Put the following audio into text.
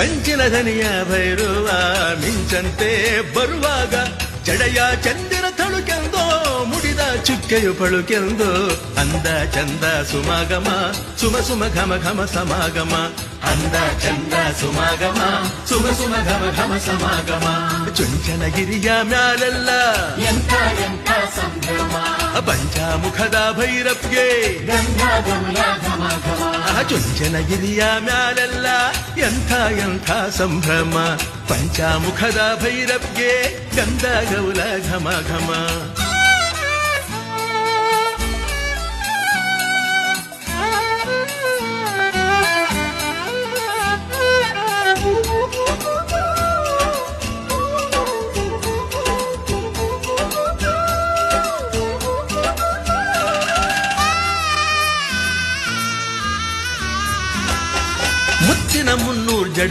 ಕಂಚಿನ ಧನಿಯ ಭೈರುವ ಮಿಂಚಂತೆ ಬರುವಾಗ ಜಡೆಯ ಚಂದಿರ ತಳುಕೆಂದೋ ಮುಡಿದ ಚುಕ್ಕೆಯು ಪಳುಕೆಂದು ಅಂದ ಚಂದ ಸುಮಾಗಮ, ಸುಮ ಸುಮ ಘಮ ಘಮ ಸಮಾಗಮ. ಅಂದ ಚಂದ ಸುಮಾಗಮ, ಸುಮ ಸುಮ ಘಮ ಘಮ ಸಮಾಗಮ. ಚುಂಚನಗಿರಿಯ ಮ್ಯಾಲೆಲ್ಲ ಎಂತ ಎಂಥ ಸಂಭ್ರಮ. ಪಂಚಾಮುಖದ ಭೈರಪ್ಗೆ ಗಂಗಾಗಮಲ ಘಮ ಘಮ ಚುಂಚನಗಿರಿಯ ಮ್ಯಾಲೆಲ್ಲ ಎಂಥ ಎಂಥ ಸಂಭ್ರಮ ಪಂಚಾಮುಖದ ಭೈರವ್ಗೆ ಗಂಧ ಗೌಲ ಘಮ ಘಮ தினம் முன்னூறு ஜட